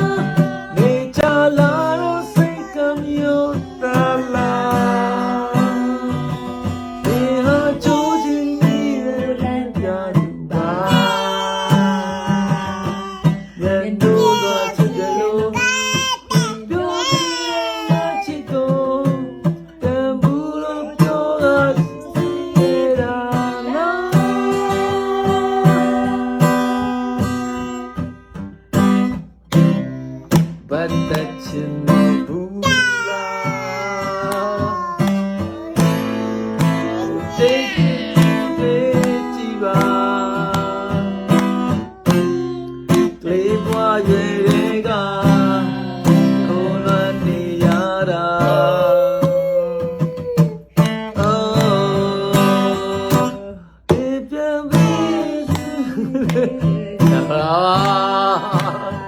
နေ နော်ဘာတချင်ဘူးလားတေးတေးကြည့်ပါကလေးဘွားရွယ်တွေကခုံလွတ်နေရတာ Oh,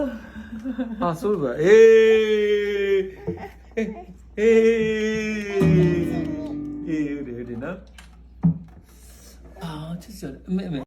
ချစ်ကဟာဆိုပါအေးအေးအေးဒီဒီနော်အာချစ်စရာအမေအမေ